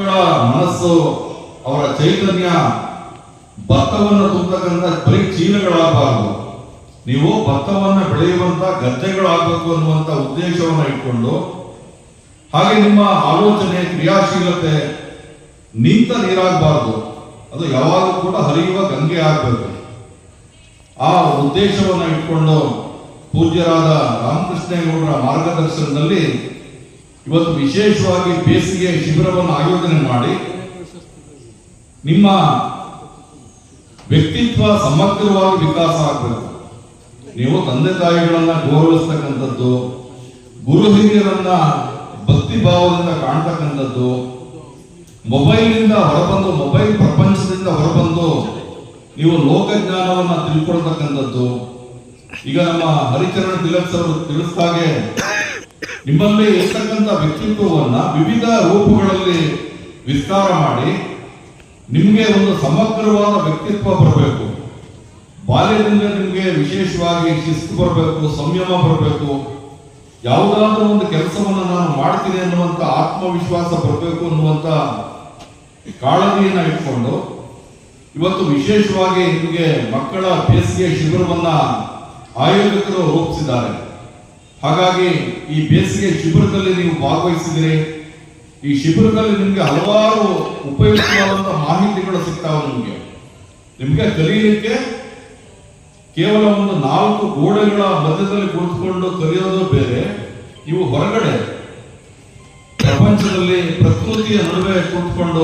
ಮನಸ್ಸು, ಅವರ ಚೈತನ್ಯ, ಭತ್ತವನ್ನು ತುಂಬತಕ್ಕಂಥ ಬರೀ ಚೀಲಗಳಾಗಬಾರದು. ನೀವು ಭತ್ತವನ್ನು ಬೆಳೆಯುವಂತ ಗದ್ದೆಗಳಾಗಬೇಕು ಅನ್ನುವಂತ ಉದ್ದೇಶವನ್ನು ಇಟ್ಕೊಂಡು, ಹಾಗೆ ನಿಮ್ಮ ಆಲೋಚನೆ, ಕ್ರಿಯಾಶೀಲತೆ, ನಿಂತ ನೀರಾಗಬಾರದು. ಅದು ಯಾವಾಗಲೂ ಕೂಡ ಹರಿಯುವ ಗಂಗೆ ಆಗಬೇಕು. ಆ ಉದ್ದೇಶವನ್ನು ಇಟ್ಕೊಂಡು ಪೂಜ್ಯರಾದ ರಾಮಕೃಷ್ಣೇಗೌಡರ ಮಾರ್ಗದರ್ಶನದಲ್ಲಿ ಇವತ್ತು ವಿಶೇಷವಾಗಿ ಬೇಸಿಗೆ ಶಿಬಿರವನ್ನು ಆಯೋಜನೆ ಮಾಡಿ ನಿಮ್ಮ ವ್ಯಕ್ತಿತ್ವ ಸಮಗ್ರವಾಗಿ ವಿಕಾಸ ಆಗಬೇಕು. ನೀವು ತಂದೆ ತಾಯಿಗಳನ್ನ ಗೌರವಿಸ್ತಕ್ಕಂಥದ್ದು, ಗುರು ಹಿರಿಯರನ್ನ ಭಕ್ತಿ ಭಾವದಿಂದ ಕಾಣ್ತಕ್ಕಂಥದ್ದು, ಮೊಬೈಲ್ನಿಂದ ಹೊರಬಂದು, ಮೊಬೈಲ್ ಪ್ರಪಂಚದಿಂದ ಹೊರಬಂದು ನೀವು ಲೋಕಜ್ಞಾನವನ್ನ ತಿಳ್ಕೊಳ್ತಕ್ಕಂಥದ್ದು. ಈಗ ನಮ್ಮ ಹರಿಚರಣ ತಿಲಕ್ ಸರ್ ನಿಮ್ಮಲ್ಲಿ ಇರ್ತಕ್ಕಂಥ ವ್ಯಕ್ತಿತ್ವವನ್ನ ವಿವಿಧ ರೂಪಗಳಲ್ಲಿ ವಿಸ್ತಾರ ಮಾಡಿ ನಿಮಗೆ ಒಂದು ಸಮಗ್ರವಾದ ವ್ಯಕ್ತಿತ್ವ ಬರಬೇಕು. ಬಾಲ್ಯದಿಂದ ನಿಮಗೆ ವಿಶೇಷವಾಗಿ ಶಿಸ್ತು ಬರಬೇಕು, ಸಂಯಮ ಬರಬೇಕು. ಯಾವುದಾದ್ರೂ ಒಂದು ಕೆಲಸವನ್ನು ನಾನು ಮಾಡ್ತೀನಿ ಅನ್ನುವಂಥ ಆತ್ಮವಿಶ್ವಾಸ ಬರಬೇಕು ಅನ್ನುವಂಥ ಕಾಳಜಿಯನ್ನು ಇಟ್ಕೊಂಡು ಇವತ್ತು ವಿಶೇಷವಾಗಿ ನಿಮಗೆ ಮಕ್ಕಳ ಬೇಸಿಗೆ ಶಿಬಿರವನ್ನು ಆಯೋಜಕರು ರೂಪಿಸಿದ್ದಾರೆ. ಹಾಗಾಗಿ ಈ ಬೇಸಿಗೆ ಶಿಬಿರದಲ್ಲಿ ನೀವು ಭಾಗವಹಿಸಿದರೆ, ಈ ಶಿಬಿರದಲ್ಲಿ ನಿಮಗೆ ಹಲವಾರು ಉಪಯುಕ್ತವಾದಂತಹ ಮಾಹಿತಿಗಳು ಸಿಗ್ತಾವೆ ನಿಮಗೆ. ನಿಮಗೆ ಕಲಿಯಲಿಕ್ಕೆ ಕೇವಲ ಒಂದು ನಾಲ್ಕು ಗೋಡೆಗಳ ಮಧ್ಯದಲ್ಲಿ ಕುಳಿತುಕೊಂಡು ಕಲಿಯೋದು ಬೇರೆ. ನೀವು ಹೊರಗಡೆ ಪ್ರಪಂಚದಲ್ಲಿ ಪ್ರಕೃತಿಯ ನಡುವೆ ಕುಳಿತುಕೊಂಡು